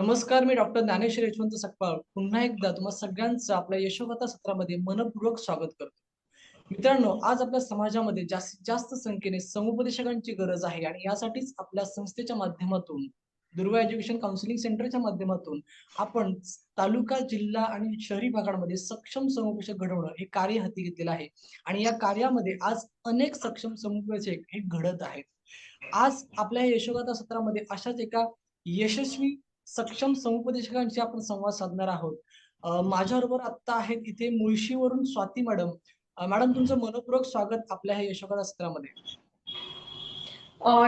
नमस्कार मी डॉक्टर ज्ञानेश्वर यशवंत सकपाळ. पुन्हा एकदा तुम्हा सगळ्यांचं आपल्या यशोगाथा सत्रामध्ये मनपूर्वक स्वागत करतो. मित्रांनो आज आपल्या समाजामध्ये जास्तीत जास्त संख्येने समुपदेशकांची गरज आहे आणि यासाठीच आपल्या संस्थेच्या माध्यमातून दुर्गा एज्युकेशन काउन्सिलिंग सेंटरच्या माध्यमातून आपण तालुका जिल्हा आणि शहरी भागांमध्ये सक्षम समुपदेशक घडवणं हे कार्य हाती घेतलेलं आहे. आणि या कार्यामध्ये आज अनेक सक्षम समुपदेशक हे घडत आहेत. आज आपल्या या यशोगाथा सत्रामध्ये अशाच एका यशस्वी सक्षम समुपदेशकांशी आपण संवाद साधणार आहोत. माझ्याबरोबर आता आहेत इथे मुळशीवरून स्वाती मॅडम. मॅडम तुमचं मनपूर्वक स्वागत आपल्या ह्या यशोगाथा सत्रामध्ये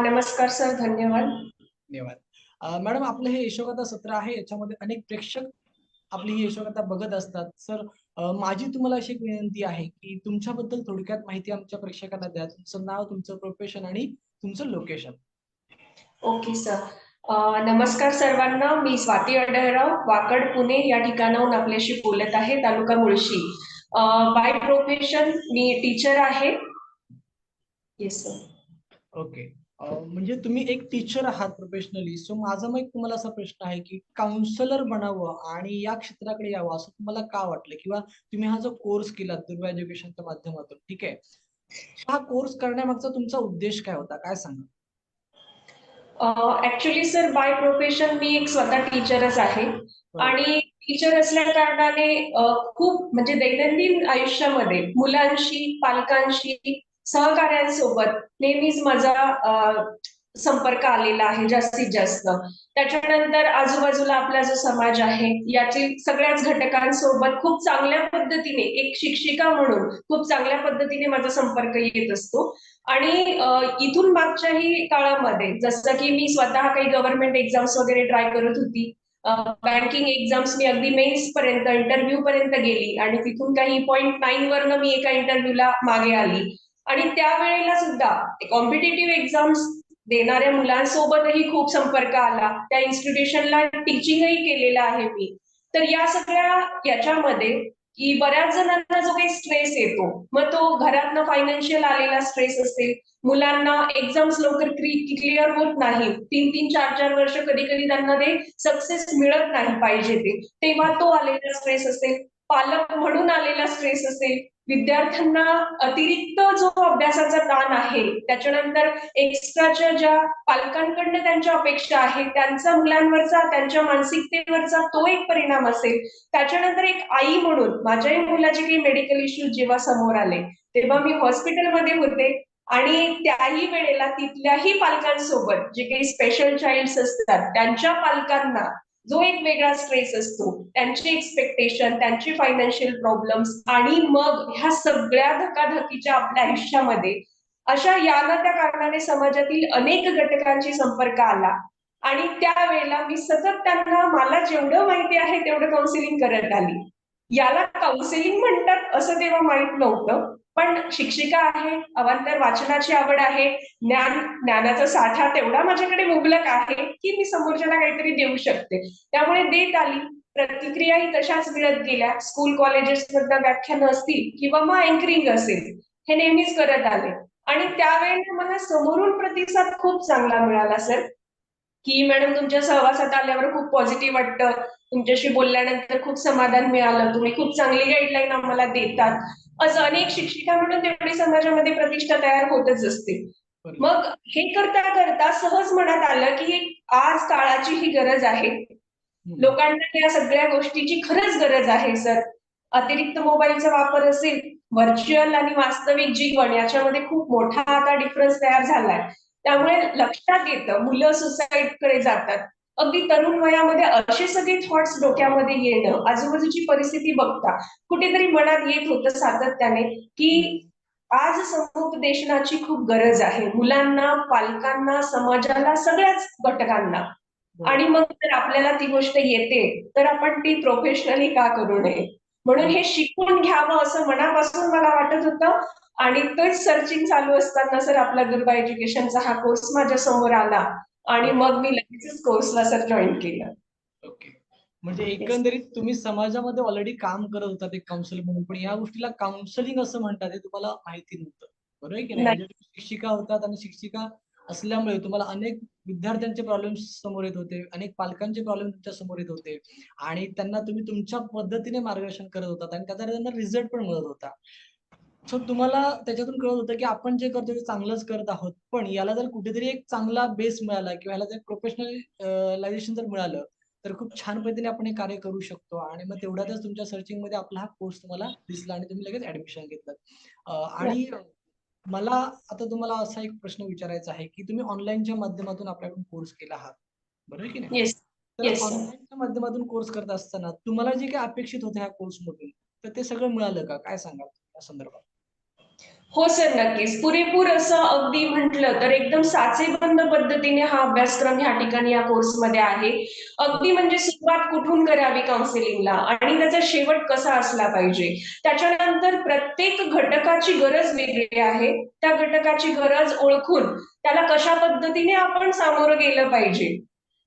नमस्कार सर धन्यवाद. धन्यवाद. मॅडम आपलं हे यशोगाथा सत्र आहे याच्यामध्ये अनेक प्रेक्षक आपली ही यशोगाथा बघत असतात. सर माझी तुम्हाला अशी एक विनंती आहे की तुमच्याबद्दल थोडक्यात माहिती आमच्या प्रेक्षकांना द्या. तुमचं नाव तुमचं प्रोफेशन आणि तुमचं लोकेशन ओके सर नमस्कार सर्वांना मी स्वाती अडहराव वाकड पुणे या ठिकाणाहून आपल्याशी बोलत आहे तालुका मुळशी. बाय प्रोफेशन मी टीचर आहे. येस सर ओके म्हणजे तुम्ही एक टीचर आहात प्रोफेशनली सो माझा मग एक तुम्हाला असा प्रश्न आहे की काउन्सलर बनावं आणि या क्षेत्राकडे यावं असं तुम्हाला का वाटलं? किंवा तुम्ही हा जो कोर्स केला दुर्गा एज्युकेशनच्या माध्यमातून ठीक आहे? हा कोर्स करण्यामागचा तुमचा उद्देश काय होता? काय सांगा ऍक्च्युली सर बाय प्रोफेशन मी एक स्वतः टीचरच आहे. आणि टीचर असल्या कारणाने खूप म्हणजे दैनंदिन आयुष्यामध्ये मुलांशी पालकांशी सहकाऱ्यांसोबत नेहमीच माझा संपर्क आलेला आहे जास्तीत जास्त. त्याच्यानंतर आजूबाजूला आपला जो समाज आहे यातील सगळ्याच घटकांसोबत खूप चांगल्या पद्धतीने एक शिक्षिका म्हणून खूप चांगल्या पद्धतीने माझा संपर्क येत असतो. आणि इथून मागच्याही काळामध्ये जसं की मी स्वतः काही गव्हर्नमेंट एक्झाम्स वगैरे ट्राय करत होती बँकिंग एक्झाम्स मी अगदी मेन्स पर्यंत इंटरव्ह्यू पर्यंत गेली आणि तिथून काही पॉईंट नाईन वरनं मी एका इंटरव्ह्यूला मागे आली. आणि त्यावेळेला सुद्धा कॉम्पिटेटिव्ह एक्झाम्स देणाऱ्या मुलांसोबतही खूप संपर्क आला. त्या इन्स्टिट्यूशनला टीचिंगही केलेलं आहे मी. तर या सगळ्या याच्यामध्ये की बऱ्याच जणांना जो काही स्ट्रेस येतो मग तो घरातनं फायनान्शियल आलेला स्ट्रेस असेल मुलांना एक्झाम्स लवकर क्लिअर होत नाही. तीन तीन चार चार वर्ष कधी कधी त्यांना ते सक्सेस मिळत नाही पाहिजे ते. तेव्हा तो आलेला स्ट्रेस असेल पालक म्हणून आलेला स्ट्रेस असेल विद्यार्थ्यांना अतिरिक्त जो अभ्यासाचा ताण आहे त्याच्यानंतर एक्स्ट्राच्या ज्या पालकांकडनं त्यांच्या अपेक्षा आहेत त्यांचा मुलांवरचा त्यांच्या मानसिकतेवरचा तो एक परिणाम असेल. त्याच्यानंतर एक आई म्हणून माझ्याही मुलाचे काही मेडिकल इश्यू जेव्हा समोर आले तेव्हा मी हॉस्पिटलमध्ये होते आणि त्याही वेळेला तिथल्याही पालकांसोबत जे काही स्पेशल चाइल्ड असतात त्यांच्या पालकांना जो एक वेगळा स्ट्रेस असतो त्यांचे एक्सपेक्टेशन त्यांचे फायनान्शियल प्रॉब्लेम्स आणि मग ह्या सगळ्या धकाधकीच्या आपल्या आयुष्यामध्ये अशा या ना त्या कारणाने समाजातील अनेक घटकांशी संपर्क आला. आणि त्यावेळेला मी सतत त्यांना मला जेवढं माहिती आहे तेवढं काउन्सिलिंग करत आली. याला काउन्सिलिंग म्हणतात असं तेव्हा माहीत नव्हतं. पण शिक्षिका आहे अवांतर वाचनाची आवड आहे ज्ञान ज्ञानाचा साठा तेवढा माझ्याकडे मुबलक आहे की मी समोरच्याला काहीतरी देऊ शकते. त्यामुळे देत आली. प्रतिक्रियाही तशाच मिळत गेल्या. स्कूल कॉलेजेस मधल्या व्याख्यानं असतील किंवा मग अँकरिंग असेल हे नेहमीच करत आले. आणि त्यावेळेला मला समोरून प्रतिसाद खूप चांगला मिळाला सर. की मॅडम तुमच्या सहवासात आल्यावर खूप पॉझिटिव्ह वाटतं. तुमच्याशी बोलल्यानंतर खूप समाधान मिळालं. तुम्ही खूप चांगली गाईडलाईन आम्हाला देतात. असं अनेक शिक्षिका म्हणून तेवढी समाजामध्ये प्रतिष्ठा तयार होतच असते. मग हे करता करता सहज मनात आलं की आज काळाची ही गरज आहे. लोकांना या सगळ्या गोष्टीची खरंच गरज आहे सर. अतिरिक्त मोबाईलचा वापर असेल व्हर्च्युअल आणि वास्तविक जीवन याच्यामध्ये खूप मोठा आता डिफरन्स तयार झालाय. त्यामुळे लक्षात येतं मुलं सुसाईडकडे जातात. अगदी तरुण वयामध्ये असे सगळे थॉट्स डोक्यामध्ये येणं आजूबाजूची परिस्थिती बघता कुठेतरी मनात येत होतं सातत्याने की आज समुपदेशनाची खूप गरज आहे. मुलांना पालकांना समाजाला सगळ्याच घटकांना. आणि मग जर आपल्याला ती गोष्ट येते तर आपण ती प्रोफेशनली का करू नये? म्हणून हे शिकून घ्यावं असं मनापासून मला वाटत होतं. आणि तोच सर्चिंग चालू असताना सर आपला दुर्गा एज्युकेशनचा हा कोर्स माझ्यासमोर आला आणि मग मी लगेचच कोर्सला सर जॉईन केलं. ओके म्हणजे एकंदरीत तुम्ही समाजामध्ये ऑलरेडी काम करत होता ते काउन्सिलर म्हणून पण या गोष्टीला काउन्सिलिंग असं म्हणतात हे तुम्हाला माहिती नव्हतं. बरोबर आहे की नाही. म्हणजे शिक्षिका होतात आणि शिक्षिका असल्यामुळे तुम्हाला अनेक विद्यार्थ्यांचे प्रॉब्लेम समोर येत होते अनेक पालकांचे प्रॉब्लेम तुमच्यासमोर येत होते आणि त्यांना तुम्ही तुमच्या पद्धतीने मार्गदर्शन करत होतात आणि त्याचा त्यांना रिझल्ट पण मिळत होता. सो तुम्हाला त्याच्यातून कळत होतं की आपण जे करतो ते चांगलंच करत आहोत. पण याला जर कुठेतरी एक चांगला बेस मिळाला किंवा याला जर प्रोफेशनलायझेशन जर मिळालं तर खूप छान पद्धतीने आपण हे कार्य करू शकतो. आणि मग तेवढ्यातच तुमच्या सर्चिंगमध्ये आपला हा कोर्स तुम्हाला दिसला आणि तुम्ही लगेच ऍडमिशन घेतलं आणि मला आता तुम्हाला असा एक प्रश्न विचारायचा आहे की तुम्ही ऑनलाईनच्या माध्यमातून आपल्याकडून कोर्स केला आहात. बरोबर की नाही? तर. ऑनलाईनच्या माध्यमातून कोर्स करत असताना तुम्हाला जे काही अपेक्षित होतं ह्या कोर्समधून तर ते सगळं मिळालं का? काय सांगाल या संदर्भात? हो सर नक्कीच. पुरेपूर असं अगदी म्हटलं तर एकदम साचेबंद पद्धतीने हा अभ्यासक्रम ह्या ठिकाणी या कोर्समध्ये आहे. अगदी म्हणजे सुरुवात कुठून करावी काउन्सिलिंगला आणि त्याचा शेवट कसा असला पाहिजे? त्याच्यानंतर प्रत्येक घटकाची गरज वेगळी आहे. त्या घटकाची गरज ओळखून त्याला कशा पद्धतीने आपण सामोरं गेलं पाहिजे?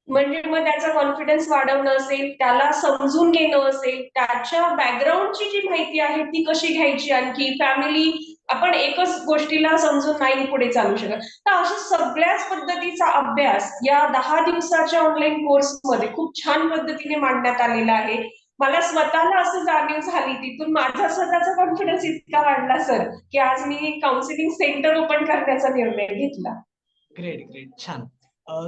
म्हणजे मग त्याचा कॉन्फिडन्स वाढवणं असेल त्याला समजून घेणं असेल त्याच्या बॅकग्राऊंडची जी माहिती आहे ती कशी घ्यायची आणखी? फॅमिली आपण एकच गोष्टीला समजून नाही पुढे चालू शकत. तर अशा सगळ्याच पद्धतीचा अभ्यास या दहा दिवसाच्या ऑनलाईन कोर्समध्ये खूप छान पद्धतीने मांडण्यात आलेला आहे. मला स्वतःला असं जाणीव झाली तिथून माझा स्वतःचा कॉन्फिडन्स इतका वाढला सर की आज मी काउन्सिलिंग सेंटर ओपन करण्याचा निर्णय घेतला. ग्रेट ग्रेट छान.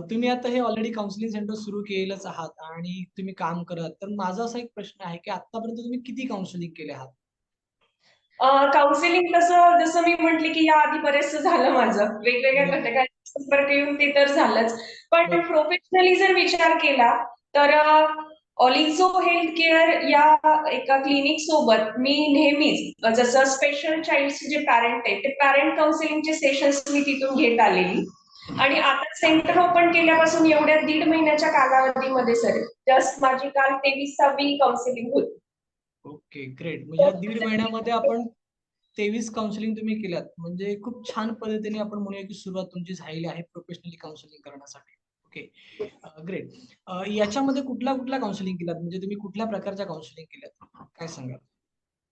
तुम्ही आता हे ऑलरेडी काउन्सिलिंग सेंटर सुरू केलंच आहात आणि तुम्ही काम करत तर माझा असा एक प्रश्न आहे की आतापर्यंत तुम्ही किती काउन्सिलिंग केले आहात? काउन्सिलिंग कसं जसं मी म्हटले की या आधी बरेचसं झालं माझं वेगवेगळ्या हम्म. घटकांचा संपर्क येऊन ते तर झालंच पण. प्रोफेशनली जर विचार केला तर ऑलिझो हेल्थ केअर या एका क्लिनिक सोबत मी नेहमीच जसं स्पेशल चाइल्डचे जे पॅरेंट आहे ते पॅरेंट काउन्सिलिंगचे सेशन्स मी तिथून घेत आलेली आणि आता सेंटर ओपन केल्यापासून एवढ्या दीड महिन्याच्या कालावधीमध्ये सर जस्ट माझी काल तेवीसावी काउन्सिलिंग होती ओके ग्रेट म्हणजे या दीड महिन्यामध्ये आपण तेवीस काउन्सिलिंग तुम्ही केल्यात. म्हणजे खूप छान पद्धतीने आपण म्हणूया की सुरुवात तुमची झालेली आहे प्रोफेशनली काउन्सिलिंग करण्यासाठी. ओके ग्रेट याच्यामध्ये कुठल्या कुठल्या काउन्सिलिंग केल्यात? म्हणजे तुम्ही कुठल्या प्रकारच्या काउन्सिलिंग केल्यात? काय सांगाल?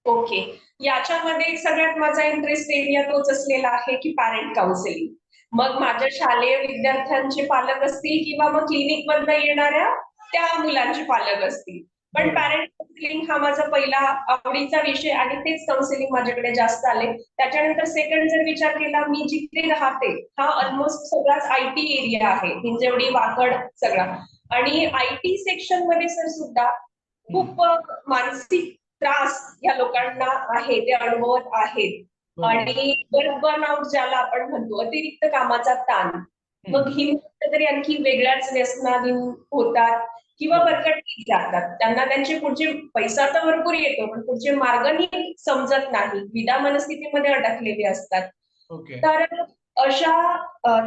ओके याच्यामध्ये सगळ्यात माझा इंटरेस्ट एरिया तोच असलेला आहे की पॅरेंट काउन्सिलिंग मग माझ्या शालेय विद्यार्थ्यांचे पालक असतील किंवा मग क्लिनिक मधनं येणाऱ्या त्या मुलांचे पालक असतील. पण. पॅरेंट काउन्सिलिंग हा माझा पहिला आवडीचा विषय आणि तेच काउन्सिलिंग माझ्याकडे जास्त आले. त्याच्यानंतर सेकंड जर विचार केला मी जिथे राहते हा ऑलमोस्ट सगळाच आय टी एरिया आहे. हिंजवडी वाकड सगळा. आणि आय टी सेक्शनमध्ये सर सुद्धा खूप मानसिक त्रास या लोकांना आहे ते अनुभवत आहेत. आणि वर्क बर्नआउट ज्याला आपण म्हणतो अतिरिक्त कामाचा ताण. मग ही तरी आणखी वेगळ्याच व्यसनाधीन होतात. किंवा बरकटलीत जातात त्यांना त्यांचे पुढचे पैसा तर भरपूर येतो पण पुढचे मार्ग नीट समजत नाही. विदा मनस्थितीमध्ये अडकलेले असतात. तर अशा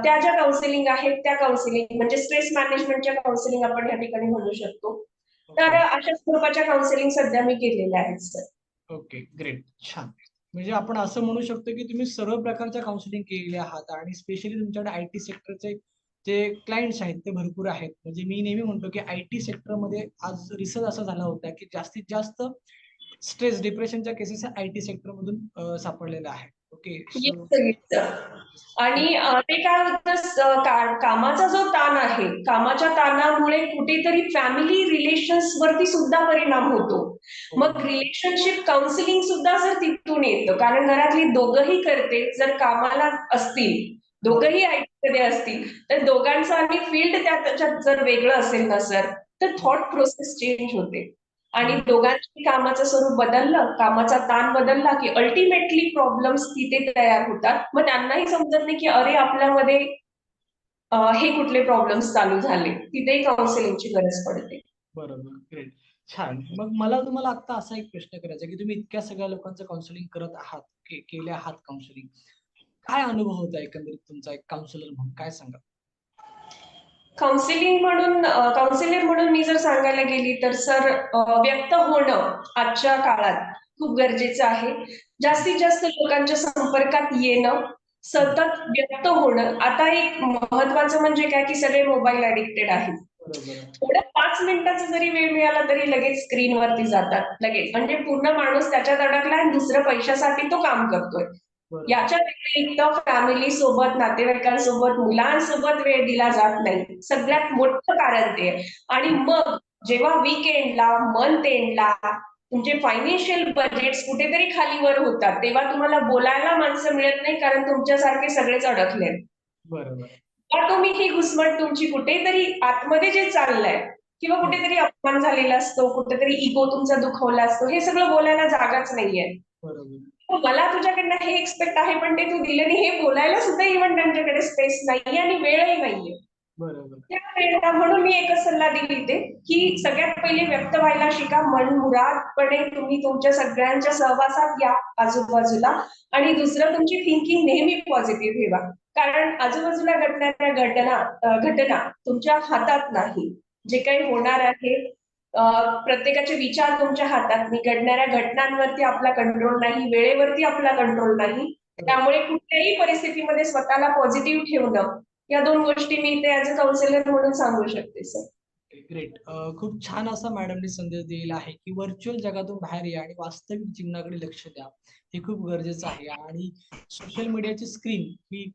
त्या ज्या काउन्सिलिंग आहेत त्या काउन्सिलिंग म्हणजे स्ट्रेस मॅनेजमेंटच्या काउन्सिलिंग आपण या ठिकाणी म्हणू शकतो. तर अशा स्वरूपाच्या काउन्सिलिंग सध्या मी केलेल्या आहेत सर. ओके ग्रेट छान. म्हणजे आपण असं म्हणू शकतो की तुम्ही सर्व प्रकारच्या काउन्सिलिंग केलेले आहात आणि स्पेशली तुमच्याकडे आय टी सेक्टरचे जे क्लायंट्स आहेत ते भरपूर आहेत. म्हणजे मी नेहमी म्हणतो की आय टी सेक्टरमध्ये आज रिसर्च असा झाला होता की जास्तीत जास्त स्ट्रेस डिप्रेशनच्या केसेस आय टी सेक्टरमधून अं, सापडलेल्या आहेत ओके. आणि ते काय होतं कामाचा जो ताण आहे कामाच्या ताणामुळे कुठेतरी फॅमिली रिलेशन्स वरती सुद्धा परिणाम होतो. मग रिलेशनशिप काउन्सिलिंग सुद्धा सर तिथून येतं कारण घरातली दोघंही करते जर कामाला असतील दोघंही आय मध्ये असतील. तर दोघांचं आणि फील्ड त्या त्याच्यात जर वेगळं असेल ना सर तर थॉट प्रोसेस चेंज होते. आणि दोघांची कामाचं स्वरूप बदललं कामाचा ताण बदलला की अल्टिमेटली प्रॉब्लेम्स तिथे तयार होतात. मग त्यांनाही समजत नाही की अरे आपल्यामध्ये हे कुठले प्रॉब्लेम्स चालू झाले. तिथेही काउन्सिलिंगची गरज पडते. बरोबर. ग्रेट छान. मग मला तुम्हाला आता असा एक प्रश्न करायचा की तुम्ही इतक्या सगळ्या लोकांचं काउन्सिलिंग करत आहात केले आहात काउन्सिलिंग काय अनुभव होता एकंदरीत तुमचा एक काउन्सिलर म्हणून? काय सांगा काउन्सिलिंग म्हणून काउन्सिलर म्हणून मी जर सांगायला गेली तर सर व्यक्त होणं आजच्या काळात खूप गरजेचं आहे. जास्तीत जास्त लोकांच्या संपर्कात येणं सतत व्यक्त होणं आता एक महत्वाचं म्हणजे काय की सगळे मोबाईल ऍडिक्टेड आहेत. बरोबर. थोडं पाच मिनिटाचा जरी वेळ मिळाला तरी लगेच स्क्रीनवरती जातात. लगेच. म्हणजे पूर्ण माणूस त्याच्यात अडकला आणि दुसरं पैशासाठी तो काम करतोय. याच्या व्यतिरिक्त फॅमिली सोबत नातेवाईकांसोबत मुलांसोबत वेळ दिला जात नाही. सगळ्यात मोठं कारण ते. आहे. आणि मग जेव्हा वीकेंडला मंथ एंडला तुमचे फायनान्शियल बजेट्स कुठेतरी खालीवर होतात. तेव्हा तुम्हाला बोलायला माणसं मिळत नाही कारण तुमच्यासारखे सगळेच अडकले बरोबर. किंवा तुम्ही ही घुसमट तुमची कुठेतरी आतमध्ये जे चाललंय किंवा कुठेतरी अपमान झालेला असतो कुठेतरी इगो तुमचा दुखवला असतो हे सगळं बोलायला जागाच नाहीये. बरोबर. मला तुझ्याकडनं हे एक्सपेक्ट आहे पण ते तू दिलं नाही. हे बोलायला सुद्धा इव्हन त्यांच्याकडे स्पेस नाहीये आणि वेळही नाहीये. त्या म्हणून मी एकच सल्ला दिली ते की सगळ्यात पहिले व्यक्त व्हायला शिका मन मुरादपणे तुम्ही तुमच्या सगळ्यांच्या सहवासात या आजूबाजूला. आणि दुसरं तुमची थिंकिंग नेहमी पॉझिटिव्ह ठेवा. कारण आजूबाजूला घडणाऱ्या घटना घटना तुमच्या हातात नाही. जे काही होणार आहे प्रत्येकाचे विचार तुमच्या हातात. निघडणाऱ्या घडणाऱ्या घटनांवरती आपला कंट्रोल नाही वेळेवरती आपला कंट्रोल नाही. त्यामुळे कुठल्याही परिस्थितीमध्ये स्वतःला पॉझिटिव्ह ठेवणं या दोन गोष्टी मी इथे ऍज अ काउन्सिलर म्हणून सांगू शकते सर ग्रेट खूप छान असा मॅडमने संदेश दिलेला आहे की व्हर्च्युअल जगातून बाहेर या आणि वास्तविक जीवनाकडे लक्ष द्या. हे खूप गरजेचं आहे. आणि सोशल मीडियाची स्क्रीन ही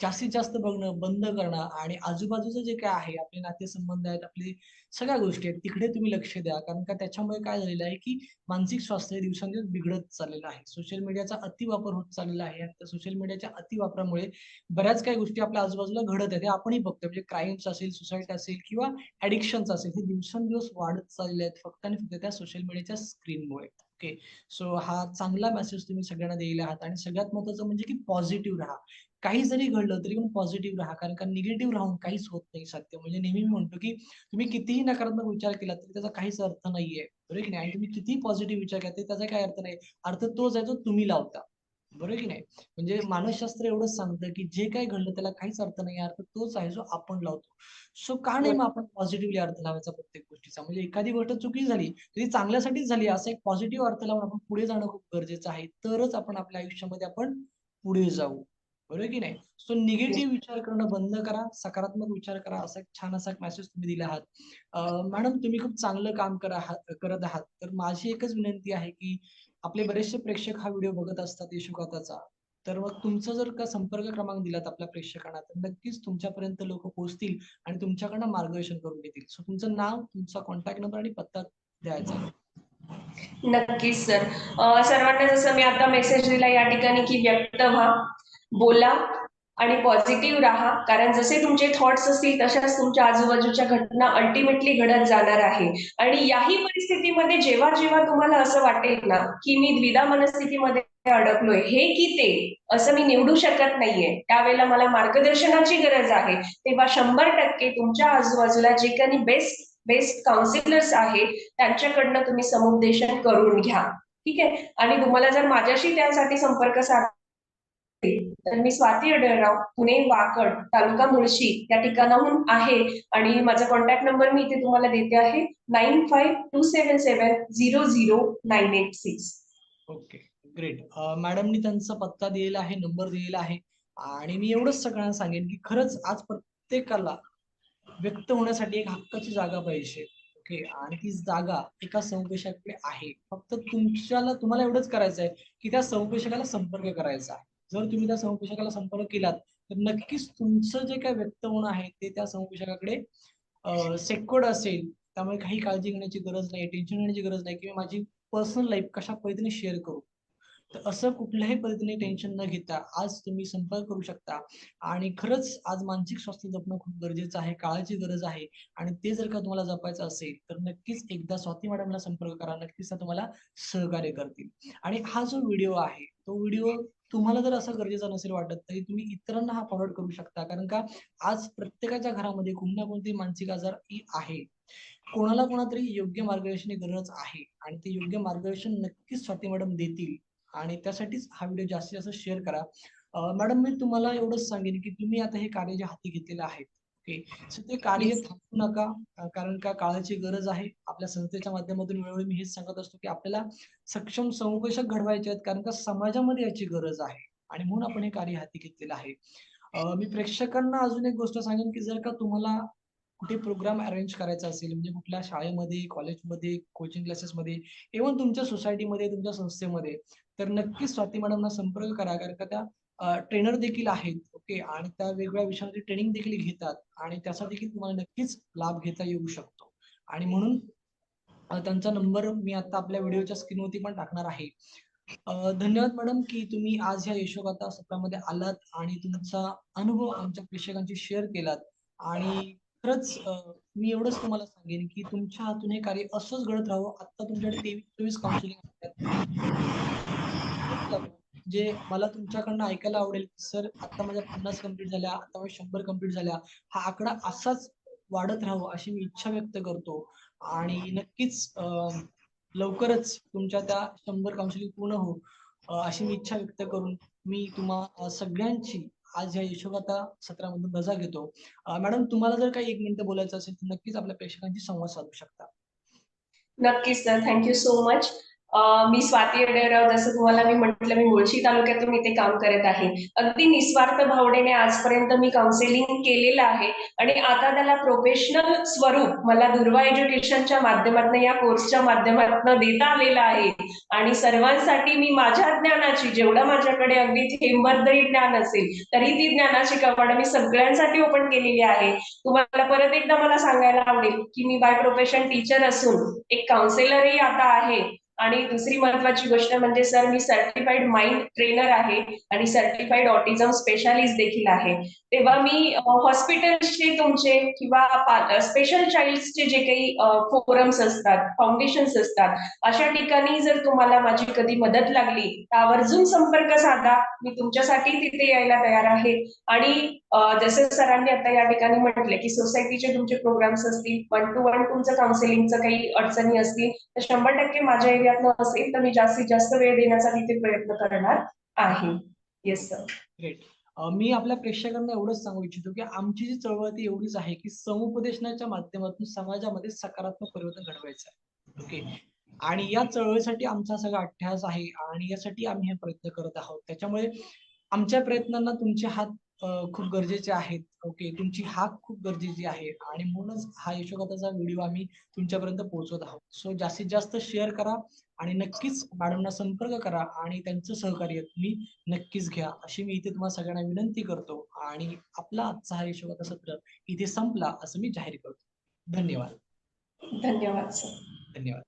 जास्तीत जास्त बघणं बंद करणं आणि आजूबाजूचं जे काय आहे आपले नातेसंबंध आहेत आपले सगळ्या गोष्टी आहेत तिकडे तुम्ही लक्ष द्या. कारण का त्याच्यामुळे काय झालेलं आहे की मानसिक स्वास्थ्य दिवसांदिवस बिघडत चाललेलं आहे. सोशल मीडियाचा अतिवापर होत चाललेला आहे आणि त्या सोशल मीडियाच्या अतिवापरामुळे बऱ्याच काही गोष्टी आपल्या आजूबाजूला घडत आहेत हे आपणही बघतोय. म्हणजे क्राईम्स असेल सुसाईड असेल किंवा ऍडिक्शन्स असेल हे दिवसेंदिवस वाढत चालले आहेत फक्त आणि फक्त त्या सोशल मीडियाच्या स्क्रीनमुळे ओके. सो हा चांगला मेसेज तुम्ही सगळ्यांना दिलेला आहात आणि सगळ्यात महत्वाचं म्हणजे की पॉझिटिव्ह राहा. काही जरी घडलं तरी पण पॉझिटिव्ह राहा कारण का निगेटिव्ह राहून काहीच होत नाही सत्य. म्हणजे नेहमी मी म्हणतो की तुम्ही कितीही नकारात्मक विचार केला तरी त्याचा काहीच अर्थ नाहीये. बरोबर की नाही? आणि तुम्ही कितीही पॉझिटिव्ह विचार केला तरी त्याचा काही अर्थ नाही. अर्थ तोच आहे जो तुम्ही लावता. बरोबर की नाही? म्हणजे मानसशास्त्र एवढंच सांगतं की जे काही घडलं त्याला काहीच अर्थ नाही अर्थ तोच आहे जो आपण लावतो. सो का नाही मग आपण पॉझिटिव्हली अर्थ लावायचा प्रत्येक गोष्टीचा? म्हणजे एखादी गोष्ट चुकी झाली तरी चांगल्यासाठीच झाली. असा एक पॉझिटिव्ह अर्थ लावून आपण पुढे जाणं खूप गरजेचं आहे. तरच आपण आपल्या आयुष्यामध्ये आपण पुढे जाऊ. बरोबर की नाही? सो निगेटिव्ह विचार करणं बंद करा. सकारात्मक विचार करा. असा एक छान असा मेसेज तुम्ही दिला आहात. मॅडम तुम्ही खूप चांगलं काम करा करत आहात. तर माझी एकच विनंती आहे की आपले बरेचसे प्रेक्षक हा व्हिडिओ बघत असतात यशोगाथाचा तर मग तुमचा जर का संपर्क क्रमांक दिलात आपल्या प्रेक्षकांना तर नक्कीच तुमच्यापर्यंत लोक पोहोचतील आणि तुमच्याकडनं मार्गदर्शन करून घेतील. सो तुमचं नाव तुमचा कॉन्टॅक्ट नंबर आणि पत्ता द्यायचा. नक्कीच सर सर्वांना जसं मी आता मेसेज दिला या ठिकाणी की व्यक्त व्हा बोला. आणि पॉझिटिव्ह राहा. कारण जसे तुमचे थॉट्स असतील तशाच तुमच्या आजूबाजूच्या घटना अल्टिमेटली घडत जाणार आहे. आणि याही परिस्थितीमध्ये जेव्हा जेव्हा तुम्हाला असं वाटेल ना की मी द्विधा मनस्थितीमध्ये अडकलोय हे की ते असं मी निवडू शकत नाहीये. त्यावेळेला मला मार्गदर्शनाची गरज आहे. तेव्हा शंभर टक्के तुमच्या आजूबाजूला जे काही बेस्ट बेस्ट काउन्सिलर्स आहेत त्यांच्याकडनं तुम्ही समुपदेशन करून घ्या. ठीक आहे? आणि तुम्हाला जर माझ्याशी त्यासाठी संपर्क साधा तर मी स्वाती अडळराव पुणे वाकड तालुका मुळशी या ठिकाणाहून आहे आणि माझा कॉन्टॅक्ट नंबर मी इथे तुम्हाला देते आहे nine five two seven seven zero zero nine eight six okay great मॅडमनी त्यांचा पत्ता दिलेला आहे नंबर दिलेला आहे आणि मी एवढंच सगळ्यांना सांगेन की खरंच आज प्रत्येकाला व्यक्त होण्यासाठी एक हक्काची जागा पाहिजे ओके आणि ती जागा एका संप्रेषकाकडे आहे फक्त तुमच्याला तुम्हाला एवढंच करायचं आहे की त्या संप्रेषकाला संपर्क करायचा आहे जर तुम्ही त्या संप्रेषकाला संपर्क केलात तर नक्कीच तुमचं जे काय व्यक्त होणं आहे ते त्या संप्रेषकाकडे सेक्युर्ड असेल. त्यामुळे काही काळजी घेण्याची गरज नाही टेन्शन घेण्याची गरज नाही किंवा माझी पर्सनल लाईफ कशा पद्धतीने शेअर करू? तर असं कुठल्याही पद्धतीने टेन्शन न घेता आज तुम्ही संपर्क करू शकता. आणि खरंच आज मानसिक स्वास्थ्य जपणं खूप गरजेचं आहे काळाची गरज आहे. आणि ते जर का तुम्हाला जपायचं असेल तर नक्कीच एकदा स्वाती मॅडमला संपर्क करा नक्कीच त्या तुम्हाला सहकार्य करतील. आणि हा जो व्हिडिओ आहे तो व्हिडिओ तुम्हाला जर असं गरजेचं नसेल वाटत तरी तुम्ही इतरांना हा फॉरवर्ड करू शकता. कारण का आज प्रत्येकाच्या घरामध्ये कोणती ना कोणती मानसिक आजार ही आहे. कोणाला कोणातरी योग्य मार्गदर्शन गरज आहे आणि ते योग्य मार्गदर्शन नक्कीच स्वाती मॅडम देतील. आणि त्यासाठीच हा व्हिडिओ जास्तीत जास्त शेअर करा. मॅडम मी तुम्हाला एवढंच सांगेन की तुम्ही आता हे कार्य जे हाती घेतलेलं आहे सो ते कार्य थांबू नका कारण का काळाची गरज आहे. आपल्या संस्थेच्या माध्यमातून वेळोवेळी मी हेच सांगत असतो की आपल्याला सक्षम समुपदेशक घडवायचे आहेत कारण का समाजामध्ये याची गरज आहे. आणि म्हणून आपण हे कार्य हाती घेतलेलं आहे. मी प्रेक्षकांना अजून एक गोष्ट सांगेन की जर का तुम्हाला कुठे प्रोग्राम अरेंज करायचा असेल म्हणजे कुठल्या शाळेमध्ये कॉलेजमध्ये कोचिंग क्लासेसमध्ये इव्हन तुमच्या सोसायटीमध्ये तुमच्या संस्थेमध्ये तर नक्कीच स्वाती मॅडमना संपर्क करा. कारण का त्या ट्रेनर देखील आहेत ओके आणि त्या वेगवेगळ्या विषयांमध्ये ट्रेनिंग देखील घेतात आणि त्याचा देखील तुम्हाला नक्कीच लाभ घेता येऊ शकतो. आणि म्हणून त्यांचा नंबर मी आता आपल्या व्हिडिओच्या स्क्रीनवरती पण टाकणार आहे. धन्यवाद मॅडम की तुम्ही आज या यशोगाथा सत्रामध्ये आलात आणि तुमचा अनुभव आमच्या प्रेक्षकांशी शेअर केलात. आणि खरंच मी एवढंच तुम्हाला सांगेन की तुमच्या हातून हे कार्य असंच घडत राहावं. आता तुमच्याकडे तेवीस चोवीस काउन्सिलिंग जे मला तुमच्याकडनं ऐकायला आवडेल सर आता माझ्या पन्नास कंप्लीट झाल्या आता माझ्या शंभर कंप्लीट झाल्या हा आकडा असाच वाढत राहावा अशी मी इच्छा व्यक्त करतो. आणि नक्कीच लवकरच तुमच्या त्या शंभर काउन्सिलिंग पूर्ण हो अशी मी इच्छा व्यक्त करून मी तुम्हा सगळ्यांची आज या यशोगाथा सत्रामधून रजा घेतो. मॅडम तुम्हाला जर काही एक मिनिट बोलायचं असेल तर नक्कीच आपल्या प्रेक्षकांशी संवाद साधू शकता. नक्कीच sir thank you so much मी स्वाती अडेराव जसं तुम्हाला मी म्हटलं मी मुळशी तालुक्यातून इथे काम करत आहे. अगदी निस्वार्थ भावनेने आजपर्यंत मी काउन्सिलिंग केलेलं आहे आणि आता त्याला प्रोफेशनल स्वरूप मला दुर्वा एज्युकेशनच्या माध्यमातून या कोर्सच्या माध्यमातून देता आलेलं आहे. आणि सर्वांसाठी मी माझ्या ज्ञानाची जेवढं माझ्याकडे अगदी थेंबरदरी ज्ञान असेल तरी ती ज्ञानाची कवाड मी सगळ्यांसाठी ओपन केलेली आहे. तुम्हाला परत एकदा मला सांगायला आवडेल की मी बाय प्रोफेशन टीचर असून एक काउन्सिलरही आता आहे. आणि दुसरी महत्वाची गोष्ट म्हणजे सर मी सर्टिफाईड माइंड ट्रेनर आहे आणि सर्टिफाईड ऑटिझम स्पेशालिस्ट देखील आहे. तेव्हा मी हॉस्पिटल्सचे तुमचे किंवा स्पेशल चाइल्डचे जे काही फोरम्स असतात फाउंडेशन्स असतात अशा ठिकाणी जर तुम्हाला माझी कधी मदत लागली तर आवर्जून संपर्क साधा. मी तुमच्यासाठी तिथे यायला तयार आहे. आणि जसे सरांनी आता या ठिकाणी म्हटले की सोसायटीचे तुमचे प्रोग्राम्स असतील वन टू वन तुमचं काउन्सिलिंगचं काही अडचणी असतील तर शंभर टक्के माझ्या एरियातनं असेल तर मी जास्तीत जास्त वेळ देण्याचा तिथे प्रयत्न करणार आहे. येस सर ग्रेट मी आपल्या प्रेक्षकांना एवढंच सांगू इच्छितो की आमची जी चळवळ ती एवढीच आहे की समुपदेशनाच्या माध्यमातून समाजामध्ये सकारात्मक परिवर्तन घडवायचं आहे. ओके आणि या चळवळीसाठी आमचा सगळा अठ्यास आहे आणि यासाठी आम्ही हे प्रयत्न करत आहोत. त्याच्यामुळे आमच्या प्रयत्नांना तुमचे हात खूप गरजेचे आहेत. ओके? तुमची हाक खूप गरजेची आहे आणि म्हणूनच हा यशोगाथाचा व्हिडिओ आम्ही तुमच्यापर्यंत पोहोचवत आहोत. सो जास्तीत जास्त शेअर करा आणि नक्कीच मॅडमना संपर्क करा आणि त्यांचं सहकार्य तुम्ही नक्कीच घ्या. अशी मी इथे तुम्हाला सगळ्यांना विनंती करतो आणि आपला आजचा हा यशोगाथा सत्र इथे संपला असं मी जाहीर करतो. धन्यवाद. धन्यवाद सर धन्यवाद.